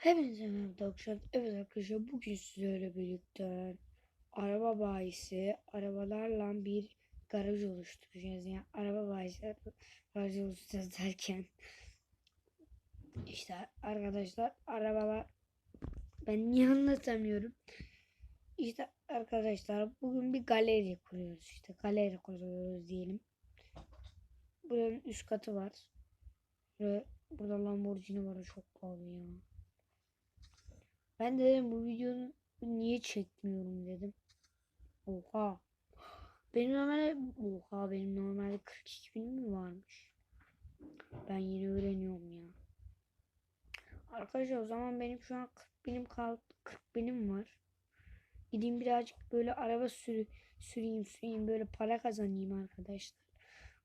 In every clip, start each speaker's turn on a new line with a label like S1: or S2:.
S1: Hepinize merhaba arkadaşlar. Evet arkadaşlar bugün sizlerle birlikte araba bayisi arabalarla bir garaj oluşturacağız. Yani araba bayisi garaj oluşturacağız derken işte arkadaşlar arabalar ben niye anlatamıyorum. İşte arkadaşlar bugün bir galeri kuruyoruz. İşte galeri kuruyoruz diyelim. Buranın üst katı var. Ve burada Lamborghini var. Çok pahalı ya. Ben de dedim bu videonu niye çekmiyorum dedim. Oha. Benim normalde oha benim normalde 42 binim mi varmış? Ben yeni öğreniyorum ya. Arkadaşlar o zaman benim şu an 40 binim kaldı 40 binim var. Gideyim birazcık böyle araba sürü, süreyim süreyim böyle para kazanayım arkadaşlar.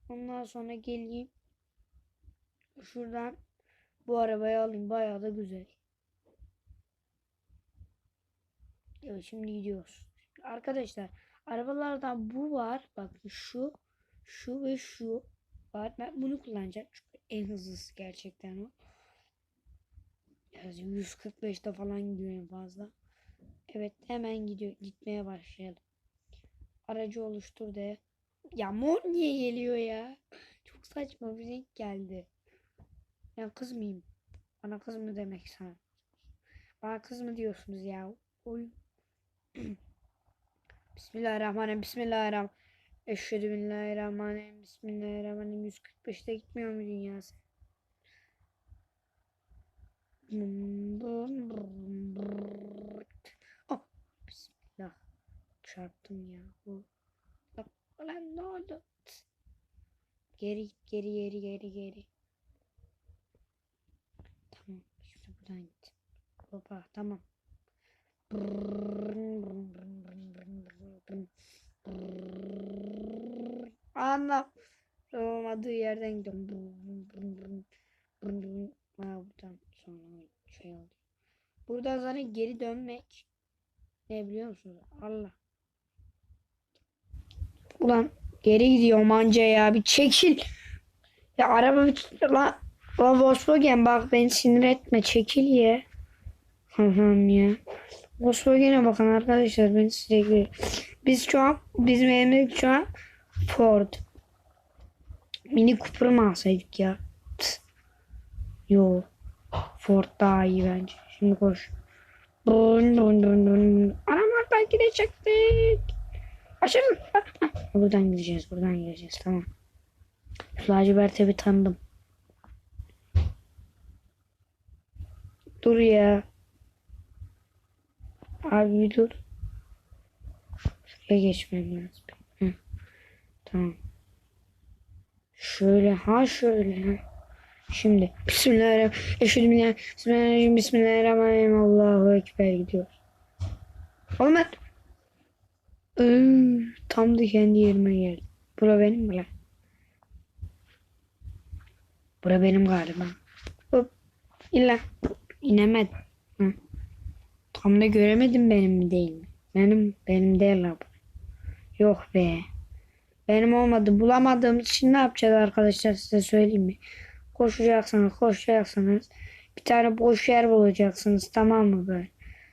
S1: Ondan sonra geleyim. Şuradan bu arabayı alayım. Bayağı da güzel. Evet şimdi gidiyoruz. Arkadaşlar arabalardan bu var. Bakın şu, şu ve şu var. Ben bunu kullanacağım. Çünkü en hızlısı gerçekten o. Yani 145'te falan gidiyor en fazla. Evet hemen gidiyor. Gitmeye başlayalım. Aracı oluştur de. Ya mor niye geliyor ya? Çok saçma bir renk geldi. Ya kız mıyım? Bana kız mı demek sana? Bana kız mı diyorsunuz ya? Oy. Bismillahirrahmanirrahim. Bismillahirrahmanirrahim. Eşhedü billahirrahmanirrahim. Bismillahirrahmanirrahim. 145'te gitmiyor mu dünya sen? Oh, bismillah. Çarptım ya. Bu. Bak, Lan ne oldu? Geri geri geri geri geri. Tamam. Şimdi buradan git. Hoppa tamam. Anlam. Olmadığı yerden gidiyorum. Ha, buradan sonra şey oluyor. Buradan zaten geri dönmek ne biliyor musunuz? Allah. Ulan geri gidiyor manca ya bir çekil. Ya araba bir lan, lan Volkswagen bak beni sinir etme çekil ya. Allah'ım ya. Volkswagen'e bakın arkadaşlar ben sürekli. Biz şu an bizim evimiz şu an Ford. Mini Cooper mı alsaydık ya? Yo. Ford daha iyi bence. Şimdi koş. Dun dun dun dun. Aramaktan gidecektik. Aşırı. Buradan gideceğiz. Buradan gideceğiz. Tamam. Şu laciverti bir tanıdım. Dur ya. Abi dur. Şuraya geçmem lazım. Tamam. Şöyle ha şöyle. Şimdi Bismillahirrahmanirrahim. Eşhedü. Bismillahirrahmanirrahim. Bismillahirrahmanirrahim. Allahu Ekber gidiyor. Ben Iı, tam da kendi yerime geldim. Bura benim mi lan? Bura benim galiba. Hop. İlla. İnemedim. Hı. Tam da göremedim benim mi değil mi? Benim, benim değil abi. Yok be. Benim olmadı. Bulamadığım için ne yapacağız arkadaşlar size söyleyeyim mi? Koşacaksınız, koşacaksınız. Bir tane boş yer bulacaksınız tamam mı böyle?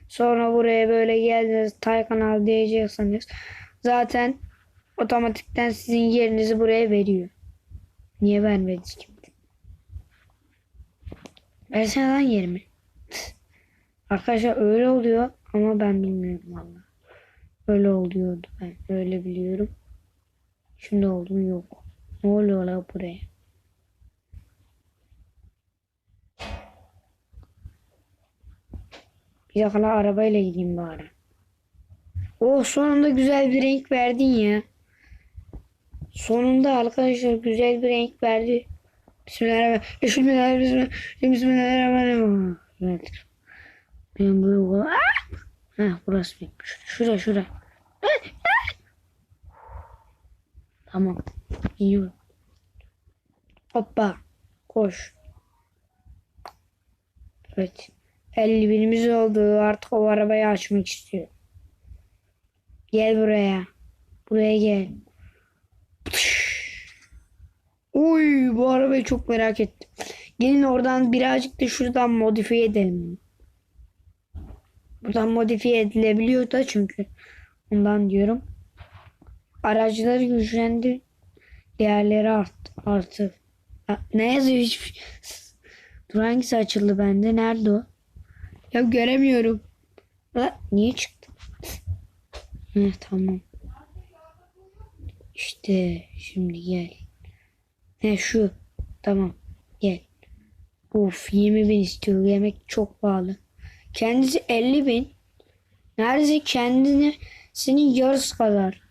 S1: Sonra buraya böyle geldiniz Tay kanal diyeceksiniz. Zaten otomatikten sizin yerinizi buraya veriyor. Niye vermedi ki? Versene lan yerimi. Arkadaşlar öyle oluyor ama ben bilmiyorum valla. Öyle oluyordu ben. Öyle biliyorum. Şimdi oldu mu yok. Ne oluyor la buraya? Bir dakika la arabayla gideyim bari. Oh sonunda güzel bir renk verdin ya. Sonunda arkadaşlar güzel bir renk verdi. Bismillahirrahmanirrahim. Bismillahirrahmanirrahim. Bismillahirrahmanirrahim. Evet. Ben böyle Ha burası bir. Şura şura. Tamam. İyi. Hoppa. Koş. Evet. 50 binimiz oldu. Artık o arabayı açmak istiyor. Gel buraya. Buraya gel. Uy bu arabayı çok merak ettim. Gelin oradan birazcık da şuradan modifiye edelim. Buradan modifiye edilebiliyor da çünkü. Ondan diyorum. Araçları güçlendir. Değerleri art, artır. Ne yazıyor hiç? Dur hangisi açıldı bende? Nerede o? Ya göremiyorum. Ha, niye çıktı? Heh, tamam. İşte şimdi gel. He şu. Tamam. Gel. Of 20 bin istiyor. Yemek çok pahalı. Kendisi 50 bin. Neredeyse kendine senin yarısı kadar.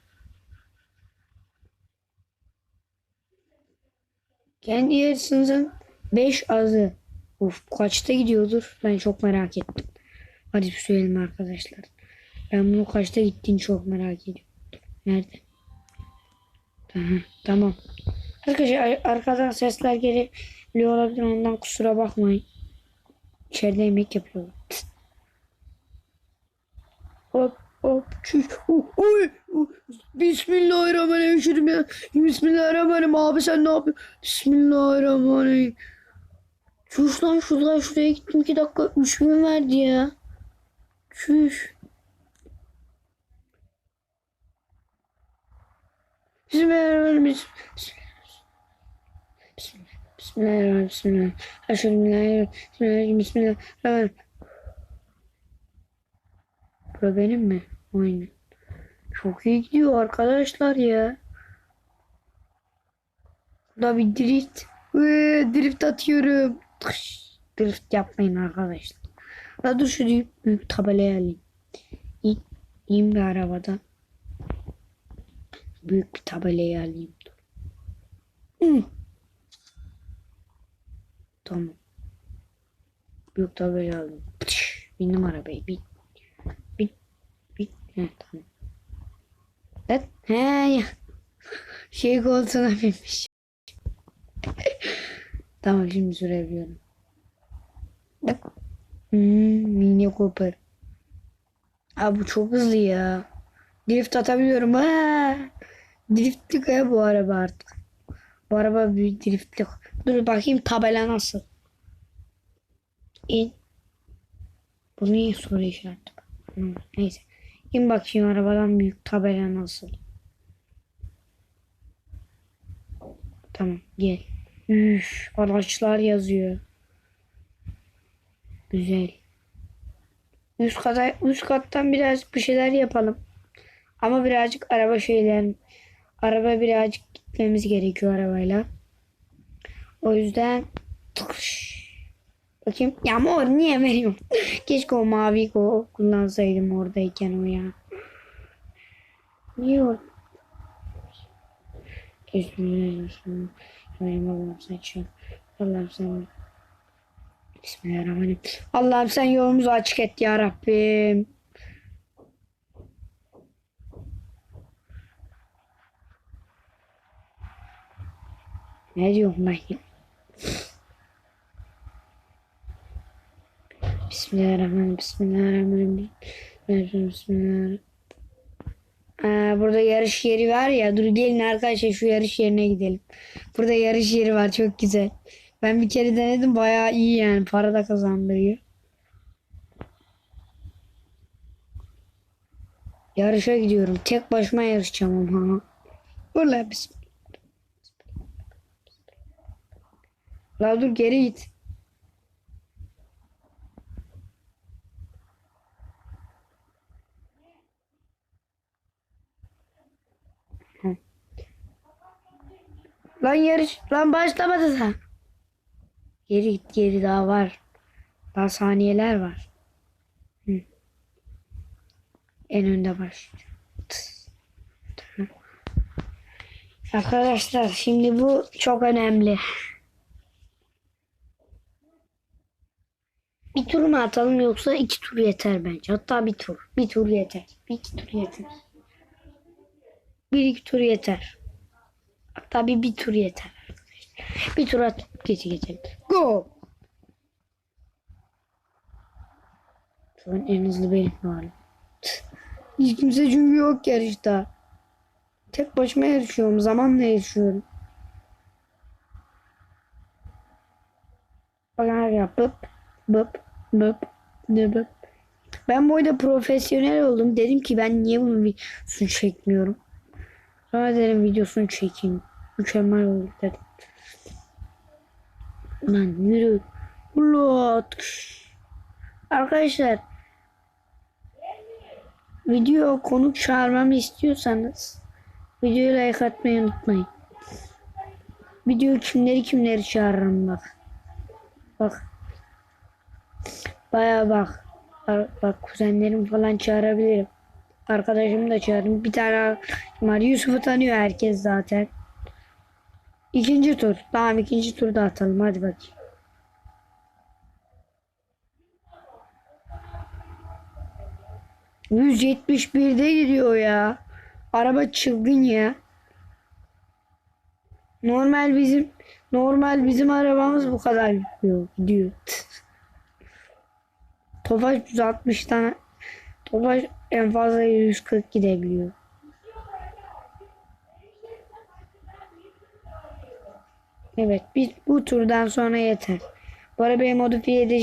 S1: Kendi yarısının 5 azı. Of kaçta gidiyordur? Ben çok merak ettim. Hadi söyleyelim arkadaşlar. Ben bunu kaçta gittiğini çok merak ediyorum. Nerede? Tamam. Arkadaşlar ar- arkadan sesler geliyor olabilir ondan kusura bakmayın. İçeride yemek yapıyorum. Hop Oh, oy, oh. Bismillahirrahmanirrahim ya. Bismillahirrahmanirrahim abi sen ne yapıyorsun? Bismillahirrahmanirrahim. Çüş lan şuradan şuraya gittim 2 dakika 3 bin verdi ya. Çüş. Bismillahirrahmanirrahim. Bismillahirrahmanirrahim. Bismillahirrahmanirrahim. Bismillahirrahmanirrahim. Bismillahirrahmanirrahim. Bismillahirrahmanirrahim. Benim mi? Aynen. Çok iyi gidiyor arkadaşlar ya. Burada bir drift. Ee, drift atıyorum. Drift yapmayın arkadaşlar. La dur şu büyük, büyük tabelayı alayım. İn, bir arabada. Büyük bir tabelayı alayım. Hı. Tamam. Büyük tabelayı aldım. Pıtış. Bindim arabaya. Bin. Tamam. Evet. He ya. Şey koltuğuna binmiş. tamam şimdi sürebiliyorum. Bak. Hmm, mini Cooper. Abi bu çok hızlı ya. Drift atabiliyorum. Ha. Driftlik ya bu araba artık. Bu araba büyük driftlik. Dur bakayım tabela nasıl. İn. Bu niye soru işareti? Hmm, neyse. İn bakayım arabadan büyük tabela nasıl. Tamam gel. Üf, araçlar yazıyor. Güzel. Üst kata, üst kattan birazcık bir şeyler yapalım. Ama birazcık araba şeyler araba birazcık gitmemiz gerekiyor arabayla. O yüzden tıkış. Bakayım. Ya mor niye veriyorum? Keşke o mavi o kullansaydım oradayken o ya. Niye o? Bismillahirrahmanirrahim. Allah'ım sen. Allah'ım sen Bismillahirrahmanirrahim. Allah'ım sen yolumuzu açık et ya Rabbim. Ne diyorum ben? Bismillahirrahmanirrahim. Bismillahirrahmanirrahim. Bismillahirrahmanirrahim. Bismillahirrahmanirrahim. Aa, burada yarış yeri var ya. Dur gelin arkadaşlar şu yarış yerine gidelim. Burada yarış yeri var. Çok güzel. Ben bir kere denedim. Bayağı iyi yani. Para da kazandırıyor. Yarışa gidiyorum. Tek başıma yarışacağım ama. Ulan bismillah. La dur geri git. Lan yarış lan başlamadı sen. Geri git geri daha var. Daha saniyeler var. Hı. En önde. Tamam. Arkadaşlar şimdi bu çok önemli. Bir tur mu atalım yoksa iki tur yeter bence. Hatta bir tur. Bir tur yeter. Bir iki tur yeter. Bir iki tur yeter. Hatta bir bir tur yeter. Bir tur at geçe geçelim. Go! Şu an en hızlı benim halim. Hiç kimse çünkü yok yarışta. Tek başıma yarışıyorum. Zamanla yarışıyorum. Bakın bıp bıp bıp bıp. Ben bu profesyonel oldum. Dedim ki ben niye bunun videosunu çekmiyorum. Dedim videosunu çekeyim. Mükemmel oldu dedim. Lan yürü. Ulat. Arkadaşlar video konuk çağırmamı istiyorsanız videoya like atmayı unutmayın. Video kimleri kimleri çağırırım bak. Bak. Baya bak. Bak, bak kuzenlerim falan çağırabilirim. Arkadaşımı da çağırırım. Bir tane var. Yusuf'u tanıyor herkes zaten. İkinci tur. Tamam ikinci turda atalım. Hadi bakayım. ...171'de gidiyor ya. Araba çılgın ya. Normal bizim normal bizim arabamız bu kadar gidiyor. gidiyor. Tofaş 160 tane Tofaş en fazla 140 gidebiliyor. Evet biz bu turdan sonra yeter. Bu arabayı modifiye edeceğim.